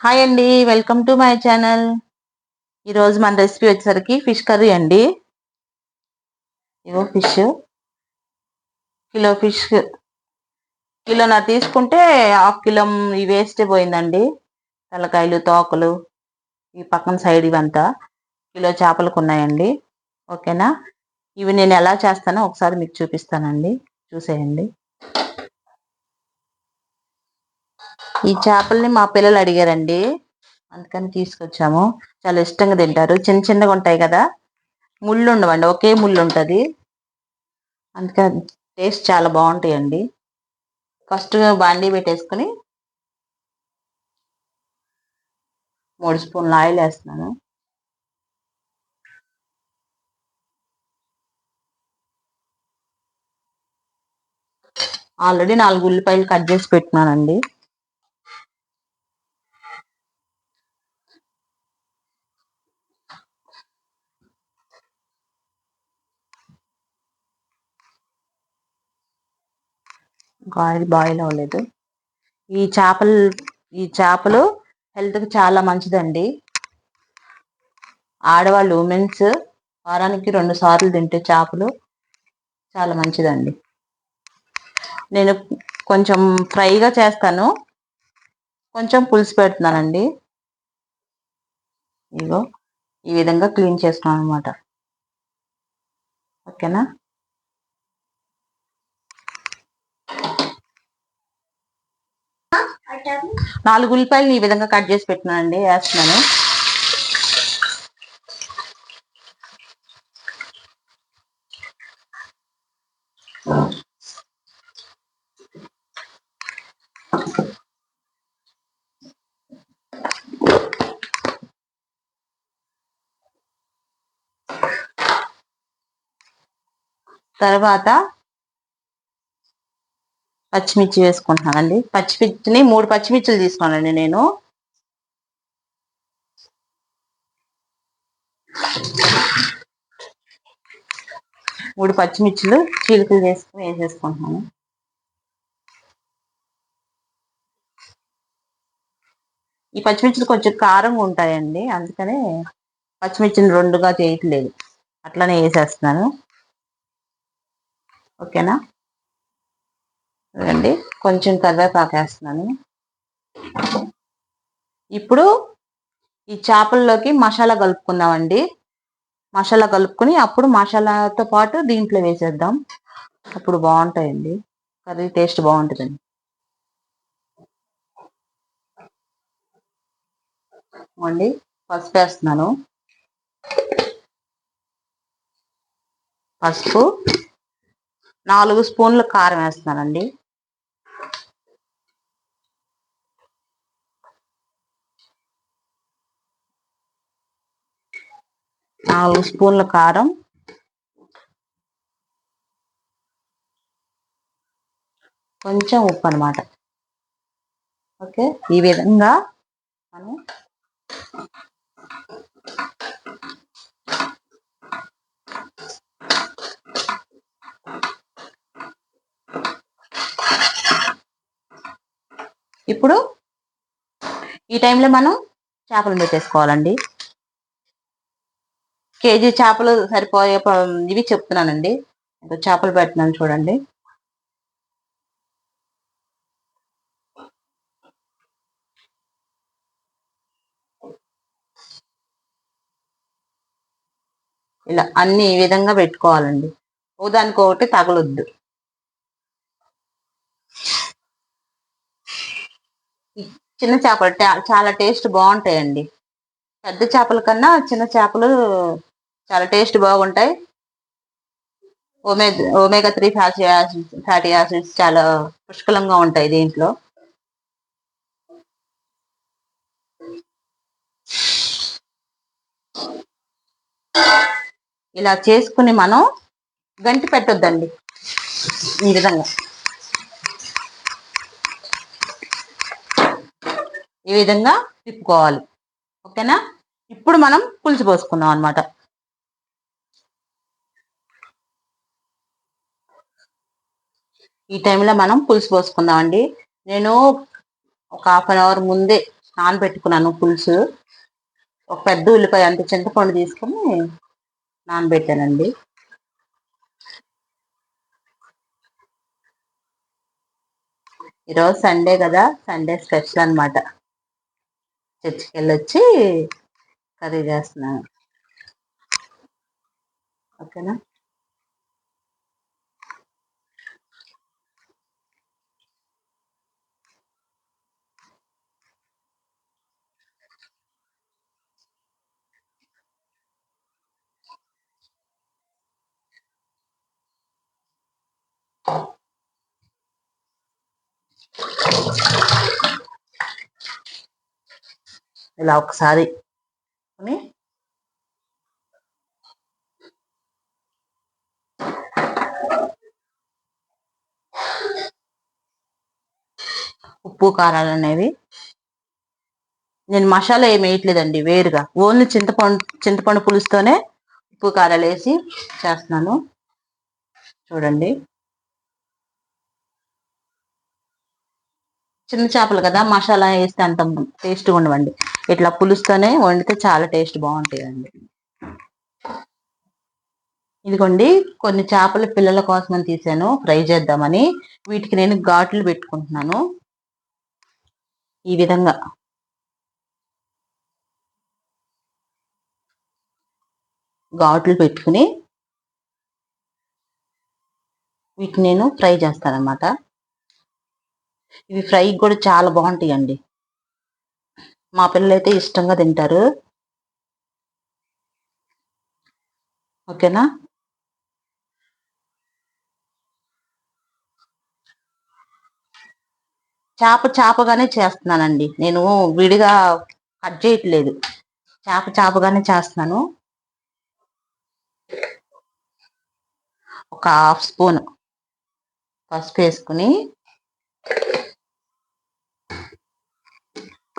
Hi అండి welcome to my channel. ఈరోజు మన రెసిపీ వచ్చేసరికి ఫిష్ కర్రీ అండి. ఇవో ఫిష్. Kilo fish. కిలో నా తీసుకుంటే హాఫ్ కిలో ఈ వేస్ట్ పోయిందండి. తలకాయలు తోకలు ఈ పక్కన సైడ్ ఇవంతా కిలో చేపలకు ఉన్నాయండి. ఓకేనా? ఇవి నేను ఎలా చేస్తానో ఒకసారి మీకు చూపిస్తానండి. చూసేయండి. ఈ చేపల్ని మా పిల్లలు అడిగారండి. అందుకని తీసుకొచ్చాము. చాలా ఇష్టంగా తింటారు. చిన్న చిన్నగా ఉంటాయి కదా. ముళ్ళు ఉండవండి. ఒకే ముళ్ళు ఉంటుంది. అందుకని టేస్ట్ చాలా బాగుంటాయండి. ఫస్ట్ బాండీ పెట్టేసుకుని మూడు స్పూన్ల ఆయిల్ వేస్తున్నాను. ఆల్రెడీ నాలుగు ఉల్లిపాయలు కట్ చేసి పెట్టినానండి ఆయిల్ బాయిల్ అవ్వలేదు. ఈ చేపలు ఈ చేపలు హెల్త్కి చాలా మంచిదండి. ఆడవాళ్ళు ఉమెన్స్ వారానికి రెండు సార్లు తింటే చేపలు చాలా మంచిదండి. నేను కొంచెం ఫ్రైగా చేస్తాను. కొంచెం పులుసు పెడుతున్నానండి. ఇగో ఈ విధంగా క్లీన్ చేసుకున్నాను అనమాట ఓకేనా? నాలుగు ఉల్లిపాయలు ఈ విధంగా కట్ చేసి పెట్టినానండి వేస్తున్నాను. తర్వాత పచ్చిమిర్చి వేసుకుంటున్నానండి. పచ్చిమిర్చిని మూడు పచ్చిమిర్చిలు తీసుకున్నానండి నేను. మూడు పచ్చిమిర్చిలు చీలికలు చేసుకుని వేసేసుకుంటున్నాను. ఈ పచ్చిమిర్చిలు కొంచెం కారంగా ఉంటాయండి. అందుకనే పచ్చిమిర్చిని రెండుగా చేయట్లేదు. అట్లనే వేసేస్తున్నాను. ఓకేనా? రండి కొంచెం కరివేపాకు వేస్తున్నాను ఇప్పుడు ఈ చేపల్లోకి మసాలా కలుపుకుందామండి. మసాలా కలుపుకొని అప్పుడు మసాలాతో పాటు దీంట్లో వేసేద్దాం. అప్పుడు బాగుంటాయండి. కర్రీ టేస్ట్ బాగుంటుందండి. అండి పసుపు వేస్తున్నాను. పసుపు. నాలుగు స్పూన్లు కారం వేస్తున్నానండి. నాలుగు స్పూన్ల కారం. కొంచెం ఉప్పు అనమాట ఓకే? ఈ విధంగా మనం ఇప్పుడు ఈ టైంలో మనం చేపలు పెట్టేసుకోవాలండి కేజీ చేపలు సరిపోయే ఇవి చెప్తున్నానండి. చేపలు పెట్టినాను చూడండి. ఇలా అన్ని ఈ విధంగా పెట్టుకోవాలండి. దానికి ఒకటి తగలొద్దు. చిన్న చేపలు చాలా టేస్ట్ బాగుంటాయండి. పెద్ద చేపల కన్నా చిన్న చేపలు చాలా టేస్ట్ బాగుంటాయి. ఒమే omega three fatty acids fatty acids చాలా పుష్కలంగా ఉంటాయి దీంట్లో. ఇలా చేసుకుని మనం గంటి పెట్టొద్దండి. ఈ విధంగా. ఈ విధంగా తిప్పుకోవాలి. ఓకేనా? ఇప్పుడు మనం పులుసు పోసుకుందాం అనమాట ఈ టైంలో మనం పులుసు పోసుకుందాం అండి నేను ఒక హాఫ్ అన్ అవర్ ముందే నానబెట్టుకున్నాను పులుసు. ఒక పెద్ద ఉల్లిపాయ అంత చింతపండు తీసుకొని నానబెట్టానండి. ఈరోజు సండే కదా సండే స్పెషల్ అనమాట చర్చికి వెళ్ళొచ్చి కర్రీ చేస్తున్నాను. ఓకేనా? ఇలా ఒకసారి. ఉప్పు కారాలు అనేవి నేను మసాలా ఏమి వేయట్లేదండి వేరుగా. ఓన్లీ చింతపండు చింతపండు పులుసుతోనే ఉప్పు కారాలు వేసి చేస్తున్నాను. చూడండి. చిన్న చేపలు కదా మసాలా వేస్తే అంత టేస్ట్గా ఉండవండి. ఇట్లా పులుసుతోనే వండితే చాలా టేస్ట్ బాగుంటుందండి ఇదిగోండి కొన్ని చేపలు పిల్లల కోసమని తీసాను ఫ్రై చేద్దామని. వీటికి నేను ఘాట్లు పెట్టుకుంటున్నాను. ఈ విధంగా. ఘాట్లు పెట్టుకుని వీటిని నేను ఫ్రై చేస్తానమాట ఇవి ఫ్రై కూడా చాలా బాగుంటాయండి. మా పిల్లలైతే ఇష్టంగా తింటారు. ఓకేనా? చేప చేపగానే చేస్తున్నానండి. నేను విడిగా కట్ చేయట్లేదు. చేప చేపగానే చేస్తున్నాను. ఒక హాఫ్ స్పూన్ పసుపు వేసుకుని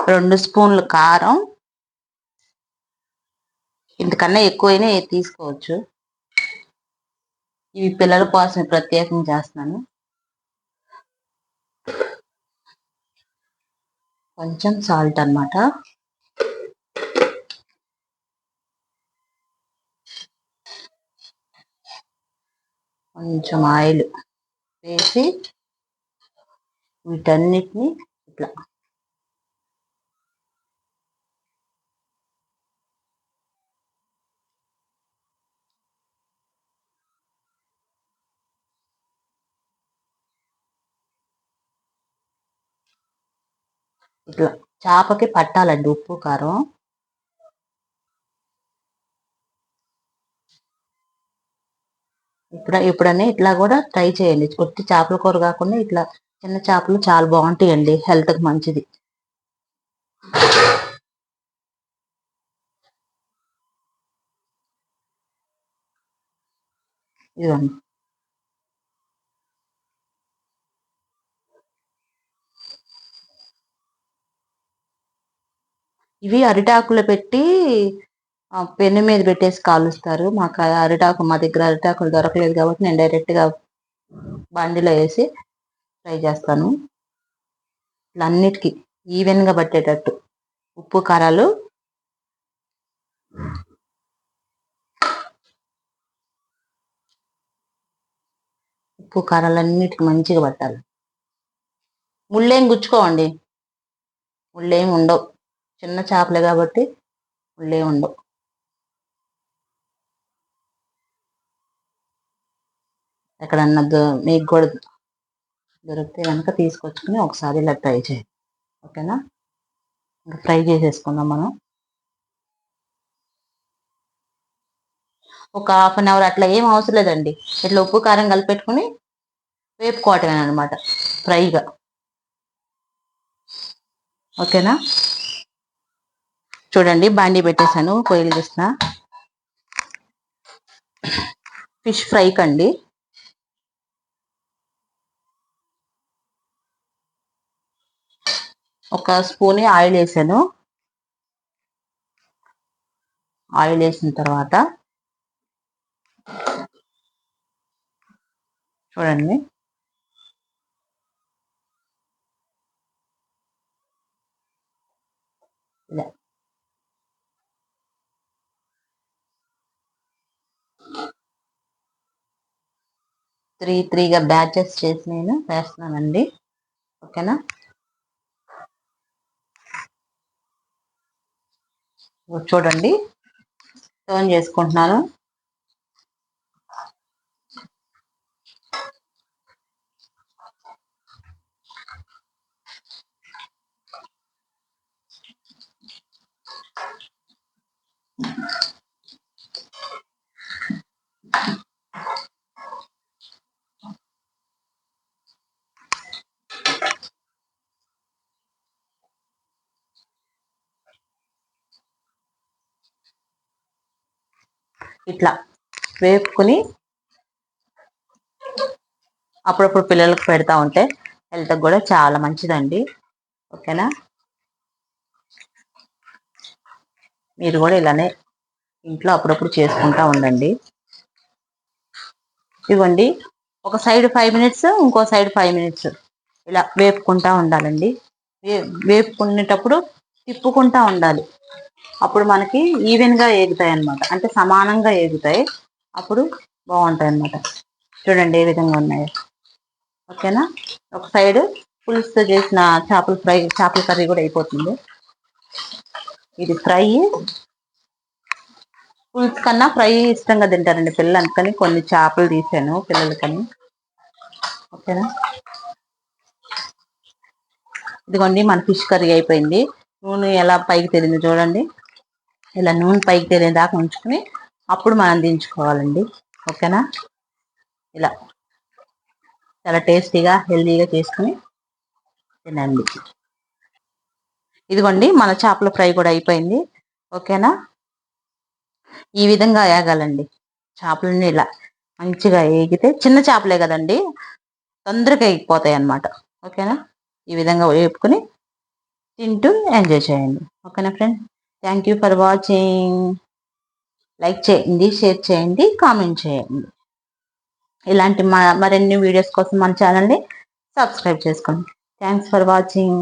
రెండు స్పూన్లు కారం. ఇంతకన్నా ఎక్కువైనా తీసుకోవచ్చు. ఇవి పిల్లల కోసం ప్రత్యేకం చేస్తున్నాను. కొంచెం సాల్ట్ అనమాట కొంచెం ఆయిల్ వేసి వీటన్నిటిని ఇట్లా. ఇట్లా చేపకి పట్టాలండి ఉప్పు కారం. ఇప్పుడు ఇప్పుడనే ఇట్లా కూడా ట్రై చేయండి. కొట్టి చేపల కూర కాకుండా ఇట్లా చిన్న చేపలు చాలా బాగుంటాయండి. హెల్త్కి మంచిది. ఇదిగోండి. ఇవి అరిటాకులు పెట్టి పెన్ను మీద పెట్టేసి కాలుస్తారు. మాకు అరిటాకు మా దగ్గర అరిటాకులు దొరకలేదు కాబట్టి నేను డైరెక్ట్గా బండిలో వేసి ఫ్రై చేస్తాను. ఇట్లా అన్నిటికీ ఈవెన్గా పట్టేటట్టు. ఉప్పు కారాలు. ఉప్పు కారాలు అన్నిటికి మంచిగా పట్టాలి. ముళ్ళేం గుచ్చుకోవండి. ముళ్ళేం ఉండవు. చిన్న చేపలే కాబట్టి ముళ్ళే ఉండవు. ఎక్కడన్నా మీకు కూడా దొరికితే కనుక తీసుకొచ్చుకొని ఒకసారి ఇలా ట్రై చేయండి ఓకేనా? ఇంకా ఫ్రై చేసేసుకుందాం మనం. ఒక హాఫ్ అన్ అవర్ అట్లా ఏం అవసరం లేదండి. ఇట్లా ఉప్పు కారం కలిపెట్టుకుని వేపుకోవటమే అనమాట ఫ్రైగా. ఓకేనా? చూడండి బాండీ పెట్టేశాను పొయ్యిలు తీసిన ఫిష్ ఫ్రై కండి ఒక స్పూన్ ఆయిల్ వేసాను. ఆయిల్ వేసిన తర్వాత చూడండి. త్రీ త్రీగా బ్యాచెస్ చేసి నేను వేస్తున్నానండి. ఓకేనా? చూడండి టర్న్ చేసుకుంటున్నాను. ఇట్లా వేపుకుని అప్పుడప్పుడు పిల్లలకు పెడతా ఉంటే హెల్త్కి కూడా చాలా మంచిదండి. ఓకేనా? మీరు కూడా ఇలానే ఇంట్లో అప్పుడప్పుడు చేసుకుంటా ఉండండి. ఇవ్వండి ఒక సైడ్ ఫైవ్ మినిట్స్ ఇంకో సైడ్ ఫైవ్ మినిట్స్ ఇలా వేపుకుంటా ఉండాలండి. వేపుకునేటప్పుడు తిప్పుకుంటా ఉండాలి. అప్పుడు మనకి ఈవెన్గా ఏగుతాయి అనమాట అంటే సమానంగా ఏగుతాయి. అప్పుడు బాగుంటాయి అనమాట చూడండి ఏ విధంగా ఉన్నాయో. ఓకేనా? ఒక సైడ్ పులుసుతో చేసిన చేపల ఫ్రై చేపల కర్రీ కూడా అయిపోతుంది. ఇది ఫ్రై. పులుసు కన్నా ఫ్రై ఇష్టంగా తింటారండి పిల్లలు. అందుకని కొన్ని చేపలు తీసాను పిల్లలకని. ఓకేనా? ఇదిగోండి మన ఫిష్ కర్రీ అయిపోయింది. నూనె ఎలా పైకి తెలింది చూడండి. ఇలా నూనె పైకి తెలియదాకా ఉంచుకుని అప్పుడు మనం దించుకోవాలండి. ఓకేనా? ఇలా. చాలా టేస్టీగా హెల్దీగా చేసుకుని తినండి. ఇదిగోండి మన చేపల ఫ్రై కూడా అయిపోయింది. ఓకేనా? ఈ విధంగా వేగాలండి చేపలని ఇలా మంచిగా వేగితే చిన్న చేపలే కదండి తొందరగా ఎగిపోతాయి అన్నమాట. ఓకేనా? ఈ విధంగా వేపుకొని తింటూ ఎంజాయ్ చేయండి. ఓకేనా friend? Thank you for watching like చేయండి షేర్ చేయండి కామెంట్ చేయండి. ఇలాంటి మరిన్ని వీడియోస్ కోసం మన ఛానల్ని సబ్స్క్రైబ్ చేసుకోండి. Thanks for watching